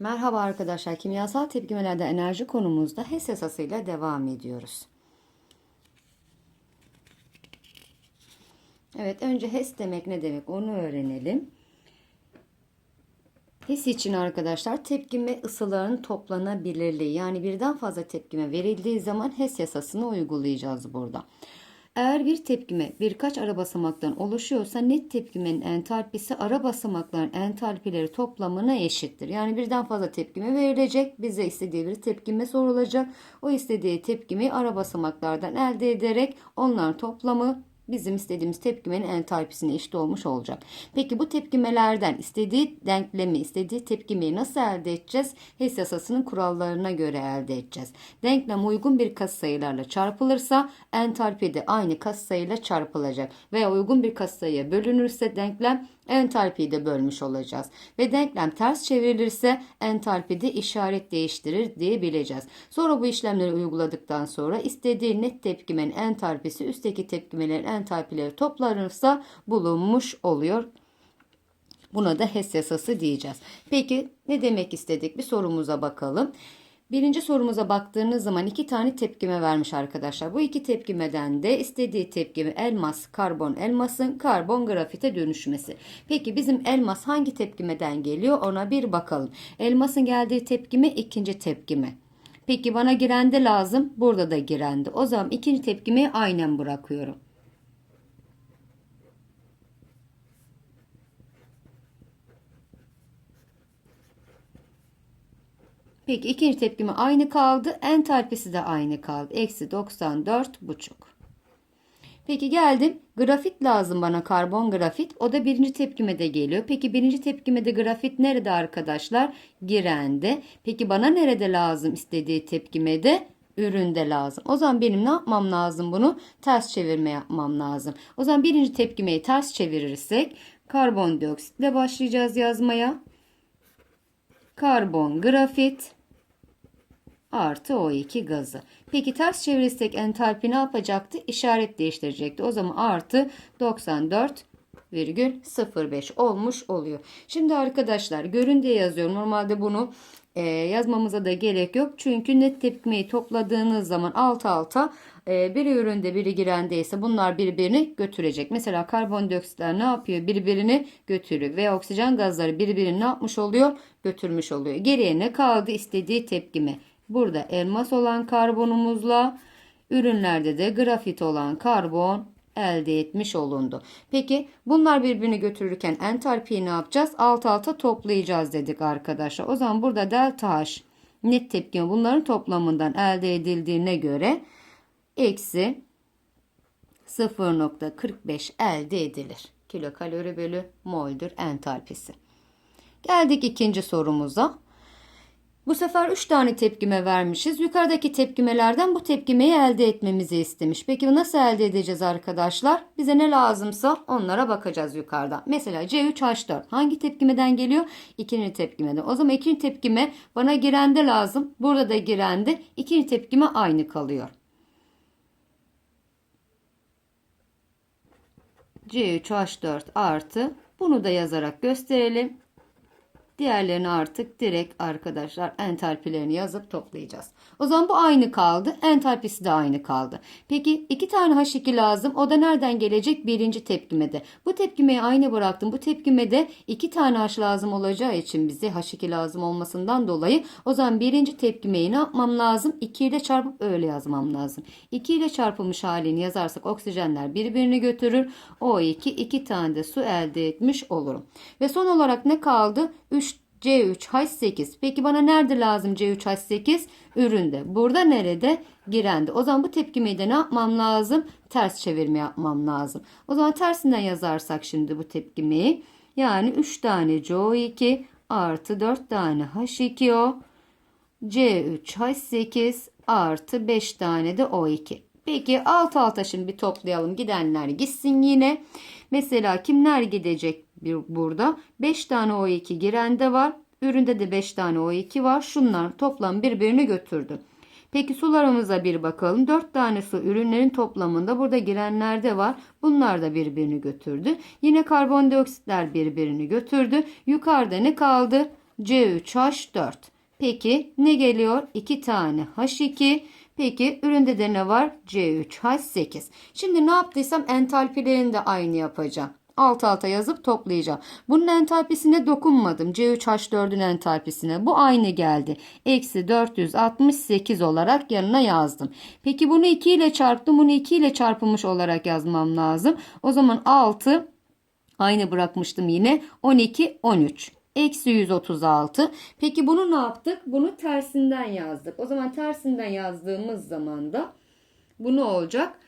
Merhaba arkadaşlar. Kimyasal tepkimelerde enerji konumuzda HES yasasıyla devam ediyoruz. Evet, önce HES demek ne demek onu öğrenelim. HES için arkadaşlar tepkime ısılarının toplanabilirliği yani birden fazla tepkime verildiği zaman HES yasasını uygulayacağız burada. Eğer bir tepkime birkaç ara basamaktan oluşuyorsa net tepkimenin entalpisi ara basamakların entalpileri toplamına eşittir. Yani birden fazla tepkime verilecek. Bize istediği bir tepkime sorulacak. O istediği tepkimeyi ara basamaklardan elde ederek onların toplamı bizim istediğimiz tepkimenin entalpisine eşit olmuş olacak. Peki bu tepkimelerden istediği denklemi, istediği tepkimeyi nasıl elde edeceğiz? HES yasasının kurallarına göre elde edeceğiz. Denklem uygun bir katsayılarla çarpılırsa entalpi de aynı katsayıyla çarpılacak. Veya uygun bir katsayıya bölünürse denklem entalpiyi de bölmüş olacağız. Ve denklem ters çevrilirse entalpi de işaret değiştirir diyebileceğiz. Sonra bu işlemleri uyguladıktan sonra istediği net tepkimenin entalpisi üstteki tepkimelerin entalpileri toplanırsa bulunmuş oluyor. Buna da HES yasası diyeceğiz. Peki ne demek istedik? Bir sorumuza bakalım. Birinci sorumuza baktığınız zaman iki tane tepkime vermiş arkadaşlar. Bu iki tepkimeden de istediği tepkimi elmas, karbon, elmasın karbon grafite dönüşmesi. Peki bizim elmas hangi tepkimeden geliyor ona bir bakalım. Elmasın geldiği tepkime ikinci tepkime. Peki bana girende lazım. Burada da girende. O zaman ikinci tepkimeyi aynen bırakıyorum. Peki ikinci tepkime aynı kaldı. Entalpisi de aynı kaldı. Eksi 94 buçuk. Peki geldim. Grafit lazım bana karbon grafit. O da birinci tepkime de geliyor. Peki birinci tepkimede grafit nerede arkadaşlar? Girende. Peki bana nerede lazım istediği tepkimede? Üründe lazım. O zaman benim ne yapmam lazım bunu? Ters çevirme yapmam lazım. O zaman birinci tepkimeyi ters çevirirsek karbondioksitle başlayacağız yazmaya. Karbon grafit artı O2 gazı. Peki ters çevirirsek entalpi ne yapacaktı? İşaret değiştirecekti. O zaman artı 94,05 olmuş oluyor. Şimdi arkadaşlar görün diye yazıyorum. Normalde bunu e, yazmamıza da gerek yok. Çünkü net tepkimeyi topladığınız zaman alt alta e, biri üründe biri girendeyse bunlar birbirini götürecek. Mesela karbondioksitler ne yapıyor? Birbirini götürüyor. Ve oksijen gazları birbirini ne yapmış oluyor? Götürmüş oluyor. Geriye ne kaldı? istediği tepkime. Burada elmas olan karbonumuzla ürünlerde de grafit olan karbon elde etmiş olundu. Peki bunlar birbirini götürürken entalpiyi ne yapacağız? Alt alta toplayacağız dedik arkadaşlar. O zaman burada delta H net tepkime bunların toplamından elde edildiğine göre eksi 0.45 elde edilir. Kilokalori bölü mol'dür entalpisi. Geldik ikinci sorumuza. Bu sefer 3 tane tepkime vermişiz. Yukarıdaki tepkimelerden bu tepkimeyi elde etmemizi istemiş. Peki nasıl elde edeceğiz arkadaşlar? Bize ne lazımsa onlara bakacağız yukarıda. Mesela C3H4 hangi tepkimeden geliyor? İkinci tepkimeden. O zaman ikinci tepkime bana girende lazım. Burada da girende ikinci tepkime aynı kalıyor. C3H4 artı bunu da yazarak gösterelim. Diğerlerini artık direkt arkadaşlar entalpilerini yazıp toplayacağız. O zaman bu aynı kaldı. Entalpisi de aynı kaldı. Peki iki tane H2 lazım. O da nereden gelecek? Birinci tepkimede. Bu tepkimeyi aynı bıraktım. Bu tepkimede iki tane H lazım olacağı için bize H2 lazım olmasından dolayı o zaman birinci tepkimeyi ne yapmam lazım? 2 ile çarpıp öyle yazmam lazım. 2 ile çarpılmış halini yazarsak oksijenler birbirini götürür. O2 iki tane de su elde etmiş olurum. Ve son olarak ne kaldı? 3 C3H8. Peki bana nerede lazım C3H8? Üründe. Burada nerede? Girende. O zaman bu tepkimeyi de yapmam lazım? Ters çevirme yapmam lazım. O zaman tersinden yazarsak şimdi bu tepkimeyi. Yani 3 tane CO2 artı 4 tane H2O C3H8 artı 5 tane de O2. Peki alt alta şimdi bir toplayalım. Gidenler gitsin yine. Mesela kimler gidecek bir burada? 5 tane O2 girende var. Üründe de 5 tane O2 var. Şunlar toplam birbirini götürdü. Peki sularımıza bir bakalım. 4 tane su ürünlerin toplamında burada girenler de var. Bunlar da birbirini götürdü. Yine karbondioksitler birbirini götürdü. Yukarıda ne kaldı? C3H4. Peki ne geliyor? 2 tane H2. Peki üründe de ne var? C3H8. Şimdi ne yaptıysam entalpilerini de aynı yapacağım. Alt alta yazıp toplayacağım. Bunun entalpisine dokunmadım. C3H4'ün entalpisine. Bu aynı geldi. Eksi 468 olarak yanına yazdım. Peki bunu 2 ile çarptım. Bunu 2 ile çarpılmış olarak yazmam lazım. O zaman 6 aynı bırakmıştım yine. 12, 13. Eksi 136. Peki bunu ne yaptık? Bunu tersinden yazdık. O zaman tersinden yazdığımız zaman da bu ne olacak?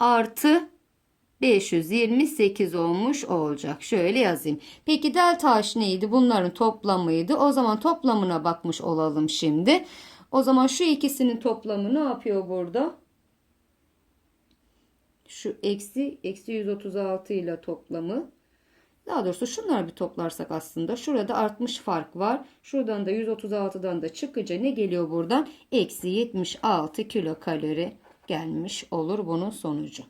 Artı 528 olmuş olacak. Şöyle yazayım. Peki delta H neydi? Bunların toplamıydı. O zaman toplamına bakmış olalım şimdi. O zaman şu ikisinin toplamı ne yapıyor burada? Şu eksi, eksi 136 ile toplamı. Daha doğrusu şunları bir toplarsak aslında şurada artmış fark var. Şuradan da 136'dan da çıkınca ne geliyor buradan? Eksi 76 kilokalori gelmiş olur bunun sonucu.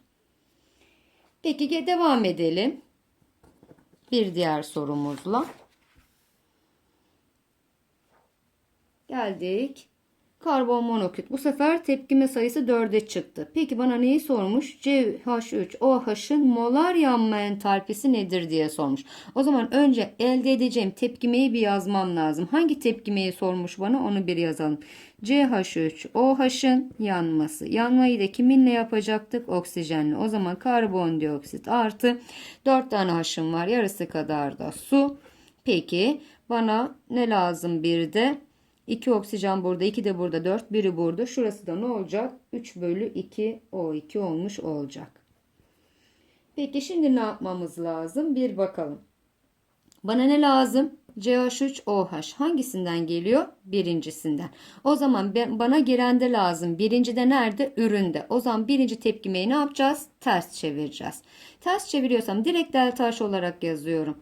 Peki devam edelim. Bir diğer sorumuzla. Geldik. Karbon monoksit. Bu sefer tepkime sayısı 4'e çıktı. Peki bana neyi sormuş? CH3OH'ın molar yanma entalpisi nedir diye sormuş. O zaman önce elde edeceğim tepkimeyi bir yazmam lazım. Hangi tepkimeyi sormuş bana onu bir yazalım. CH3OH'ın yanması. Yanmayı da kiminle yapacaktık? Oksijenle. O zaman karbondioksit artı 4 tane H'ım var. Yarısı kadar da su. Peki bana ne lazım bir de? 2 oksijen burada, 2 de burada, 4, biri burada. Şurası da ne olacak? 3 bölü 2 O2 olmuş olacak. Peki şimdi ne yapmamız lazım? Bir bakalım. Bana ne lazım? CH3OH hangisinden geliyor? Birincisinden. O zaman ben, bana gelen de lazım. Birincide nerede? Üründe. O zaman birinci tepkimeyi ne yapacağız? Ters çevireceğiz. Ters çeviriyorsam direkt delta H olarak yazıyorum.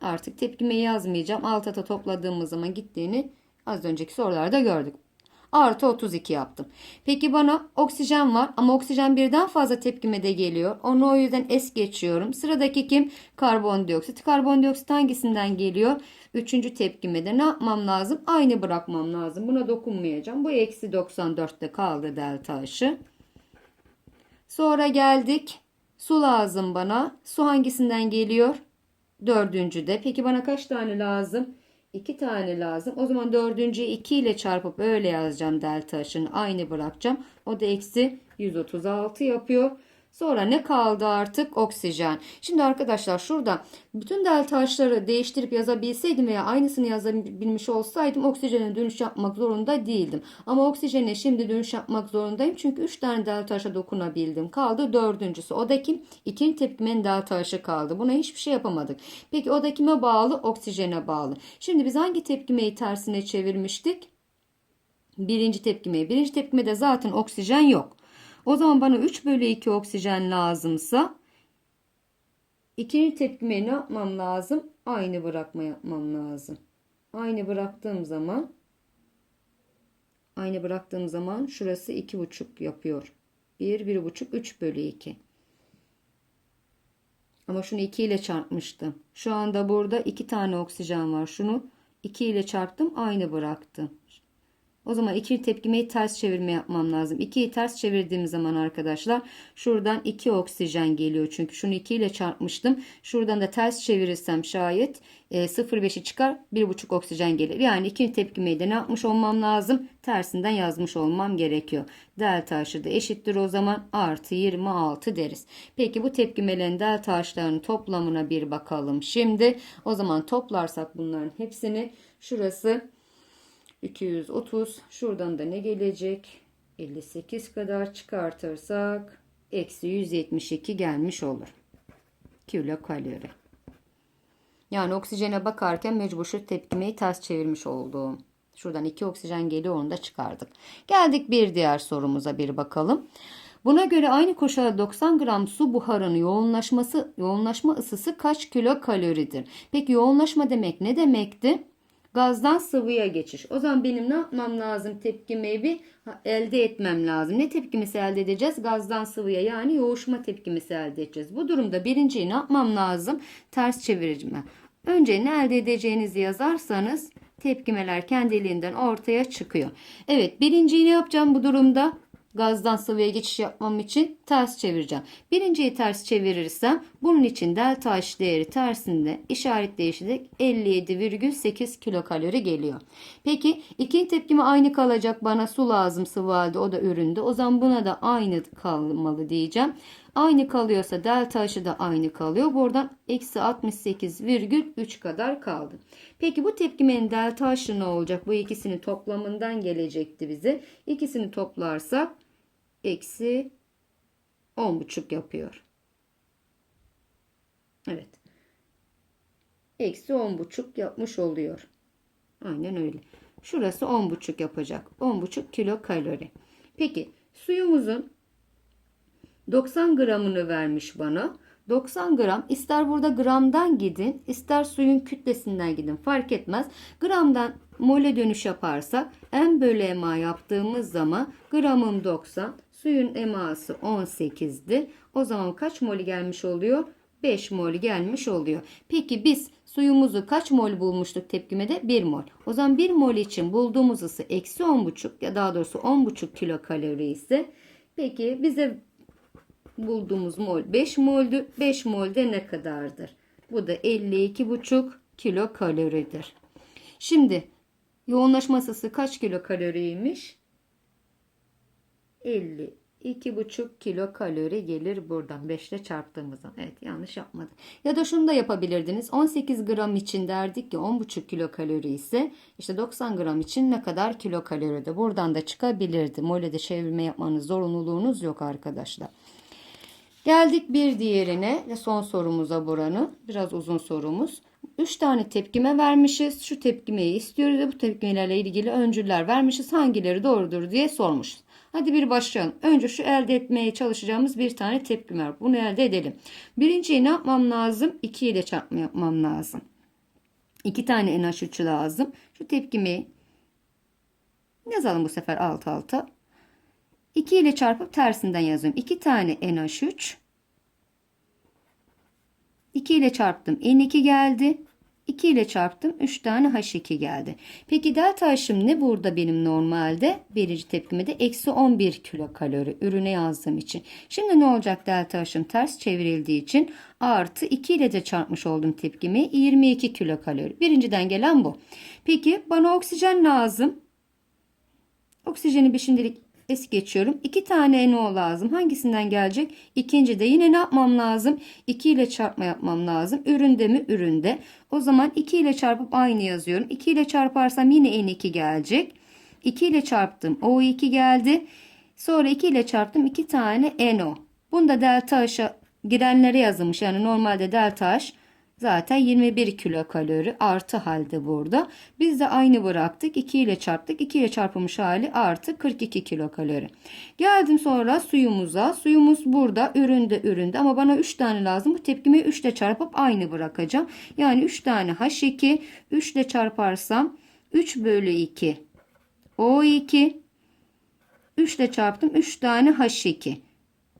Artık tepkimeyi yazmayacağım. Alt ata topladığımız zaman gittiğini Az önceki sorularda gördük. Artı 32 yaptım. Peki bana oksijen var ama oksijen birden fazla tepkimede geliyor. Onu o yüzden es geçiyorum. Sıradaki kim? Karbondioksit. Karbondioksit hangisinden geliyor? Üçüncü tepkimede ne yapmam lazım? Aynı bırakmam lazım. Buna dokunmayacağım. Bu eksi 94'te kaldı delta H'ı. Sonra geldik. Su lazım bana. Su hangisinden geliyor? Dördüncüde. Peki bana kaç tane lazım? 2 tane lazım. O zaman dördüncüyü 2 ile çarpıp öyle yazacağım delta H'ını. Aynı bırakacağım. O da eksi 136 yapıyor. Sonra ne kaldı artık? Oksijen. Şimdi arkadaşlar şurada bütün delta H'ları değiştirip yazabilseydim veya aynısını yazabilmiş olsaydım oksijene dönüş yapmak zorunda değildim. Ama oksijene şimdi dönüş yapmak zorundayım. Çünkü 3 tane delta H'a dokunabildim. Kaldı dördüncüsü. O da kim? İkinci tepkimenin delta H'ı kaldı. Buna hiçbir şey yapamadık. Peki o da kime bağlı? Oksijene bağlı. Şimdi biz hangi tepkimeyi tersine çevirmiştik? Birinci tepkimeyi. Birinci tepkimede zaten oksijen yok. O zaman bana 3 bölü 2 oksijen lazımsa ikinci tepkimeyi ne yapmam lazım? Aynı bırakma yapmam lazım. Aynı bıraktığım zaman aynı bıraktığım zaman şurası 2,5 yapıyor. 1, 1,5, 3 bölü 2. Ama şunu 2 ile çarpmıştım. Şu anda burada 2 tane oksijen var. Şunu 2 ile çarptım aynı bıraktım. O zaman iki tepkimeyi ters çevirme yapmam lazım. 2'yi ters çevirdiğim zaman arkadaşlar şuradan 2 oksijen geliyor. Çünkü şunu 2 ile çarpmıştım. Şuradan da ters çevirirsem şayet e, 0,5'i çıkar 1,5 oksijen gelir. Yani iki tepkimeyi de ne yapmış olmam lazım? Tersinden yazmış olmam gerekiyor. Delta H'ı da eşittir o zaman artı 26 deriz. Peki bu tepkimelerin delta H'larının toplamına bir bakalım. Şimdi o zaman toplarsak bunların hepsini şurası 230. Şuradan da ne gelecek? 58 kadar çıkartırsak eksi 172 gelmiş olur. Kilo kalori. Yani oksijene bakarken mecbur şu tepkimeyi ters çevirmiş oldum. Şuradan 2 oksijen geliyor onu da çıkardık. Geldik bir diğer sorumuza bir bakalım. Buna göre aynı koşulda 90 gram su buharının yoğunlaşması yoğunlaşma ısısı kaç kilo kaloridir? Peki yoğunlaşma demek ne demekti? Gazdan sıvıya geçiş. O zaman benim ne yapmam lazım? Tepkimeyi bir elde etmem lazım. Ne tepkimesi elde edeceğiz? Gazdan sıvıya yani yoğuşma tepkimesi elde edeceğiz. Bu durumda birinciyi ne yapmam lazım? Ters çevireceğim. Önce ne elde edeceğinizi yazarsanız tepkimeler kendiliğinden ortaya çıkıyor. Evet birinciyi ne yapacağım bu durumda? Gazdan sıvıya geçiş yapmam için ters çevireceğim. Birinciyi ters çevirirsem bunun için delta H değeri tersinde işaret değişecek 57,8 kilokalori geliyor. Peki ikinci tepkime aynı kalacak bana su lazım sıvı halde o da üründe. O zaman buna da aynı kalmalı diyeceğim. Aynı kalıyorsa delta H'ı da aynı kalıyor. Buradan eksi 68,3 kadar kaldı. Peki bu tepkimenin delta H'ı ne olacak? Bu ikisinin toplamından gelecekti bize. İkisini toplarsak eksi 10,5 yapıyor. Evet. Eksi 10,5 yapmış oluyor. Aynen öyle. Şurası 10,5 yapacak. 10,5 kilo kalori. Peki suyumuzun 90 gramını vermiş bana. 90 gram ister burada gramdan gidin ister suyun kütlesinden gidin fark etmez. Gramdan mole dönüş yaparsak m bölü ema yaptığımız zaman gramım 90 suyun eması 18'di. O zaman kaç mol gelmiş oluyor? 5 mol gelmiş oluyor. Peki biz suyumuzu kaç mol bulmuştuk tepkimede? 1 mol. O zaman 1 mol için bulduğumuz ısı eksi 10,5 ya daha doğrusu 10,5 kilokalori ise peki bize bulduğumuz mol 5 moldü. 5 molde ne kadardır? Bu da 52,5 kilokaloridir. Şimdi yoğunlaşma ısısı kaç kilokaloriymiş? 52,5 kilokalori gelir buradan 5 ile çarptığımızda. Evet yanlış yapmadık. Ya da şunu da yapabilirdiniz. 18 gram için derdik ki 10,5 kilokalori ise işte 90 gram için ne kadar kilokalori de buradan da çıkabilirdi. Molede çevirme yapmanız zorunluluğunuz yok arkadaşlar. Geldik bir diğerine ve son sorumuza buranın. Biraz uzun sorumuz. 3 tane tepkime vermişiz. Şu tepkimeyi istiyoruz ve bu tepkimelerle ilgili öncüller vermişiz. Hangileri doğrudur diye sormuşuz. Hadi bir başlayalım. Önce şu elde etmeye çalışacağımız bir tane tepkime var. Bunu elde edelim. Birinciyi ne yapmam lazım? 2 ile çarpma yapmam lazım. 2 tane NH3 lazım. Şu tepkimeyi yazalım bu sefer alt alta. 2 ile çarpıp tersinden yazıyorum. 2 tane NH3. 2 ile çarptım. N2 geldi. 2 ile çarptım. 3 tane H2 geldi. Peki delta H'ım ne burada benim normalde? Birinci tepkimede eksi 11 kilokalori ürüne yazdığım için. Şimdi ne olacak delta H'ım ters çevrildiği için artı 2 ile de çarpmış oldum tepkimi 22 kilokalori. Birinciden gelen bu. Peki bana oksijen lazım. Oksijeni bir şimdilik es geçiyorum. 2 tane NO lazım. Hangisinden gelecek? İkinci de yine ne yapmam lazım? 2 ile çarpma yapmam lazım. Üründe mi? Üründe. O zaman 2 ile çarpıp aynı yazıyorum. 2 ile çarparsam yine N2 gelecek. 2 ile çarptım. O2 geldi. Sonra 2 ile çarptım. 2 tane NO. Bunda delta H'a girenlere yazılmış. Yani normalde delta H zaten 21 kilokalori artı halde burada. Biz de aynı bıraktık. 2 ile çarptık. 2 ile çarpılmış hali artı 42 kilokalori. Geldim sonra suyumuza. Suyumuz burada üründe üründe ama bana 3 tane lazım. Bu tepkimi 3 ile çarpıp aynı bırakacağım. Yani 3 tane H2 3 ile çarparsam 3 bölü 2 O2 3 ile çarptım 3 tane H2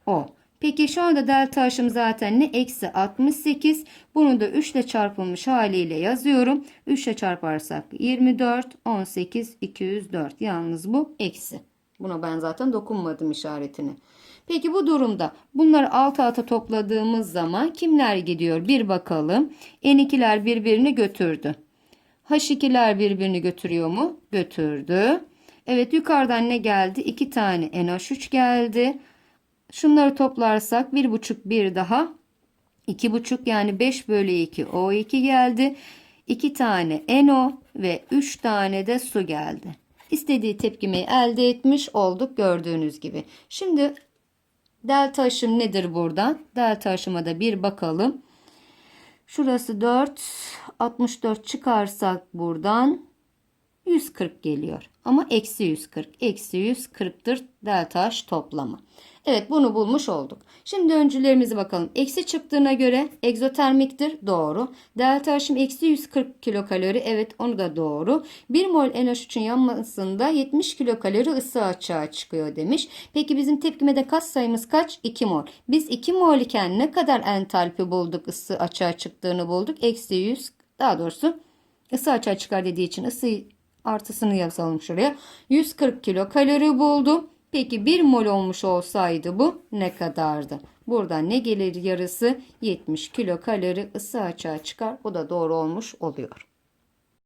O. Peki şu anda delta H'ım zaten ne? Eksi 68. Bunu da 3 ile çarpılmış haliyle yazıyorum. 3 ile çarparsak 24, 18, 204. Yalnız bu eksi. Buna ben zaten dokunmadım işaretini. Peki bu durumda bunları alt alta topladığımız zaman kimler gidiyor? Bir bakalım. N2'ler birbirini götürdü. H2'ler birbirini götürüyor mu? Götürdü. Evet yukarıdan ne geldi? 2 tane NH3 geldi. Şunları toplarsak bir buçuk bir daha iki buçuk yani 5 bölü 2 O2 geldi. 2 tane NO ve 3 tane de su geldi. İstediği tepkimeyi elde etmiş olduk gördüğünüz gibi. Şimdi delta H'ım nedir buradan? Delta H'ıma da bir bakalım. Şurası 4. 64 çıkarsak buradan 140 geliyor. Ama eksi 140. Eksi 140'tır delta H toplamı. Evet bunu bulmuş olduk. Şimdi öncülerimize bakalım. Eksi çıktığına göre egzotermiktir. Doğru. Delta H'im eksi 140 kilokalori. Evet onu da doğru. 1 mol NH3'ün yanmasında 70 kilokalori ısı açığa çıkıyor demiş. Peki bizim tepkimede kat sayımız kaç? 2 mol. Biz 2 mol iken ne kadar entalpi bulduk ısı açığa çıktığını bulduk. Eksi 100 daha doğrusu ısı açığa çıkar dediği için ısı artısını yazalım şuraya. 140 kilokalori buldu. Peki 1 mol olmuş olsaydı bu ne kadardı? Buradan ne gelir yarısı? 70 kilokalori ısı açığa çıkar. Bu da doğru olmuş oluyor.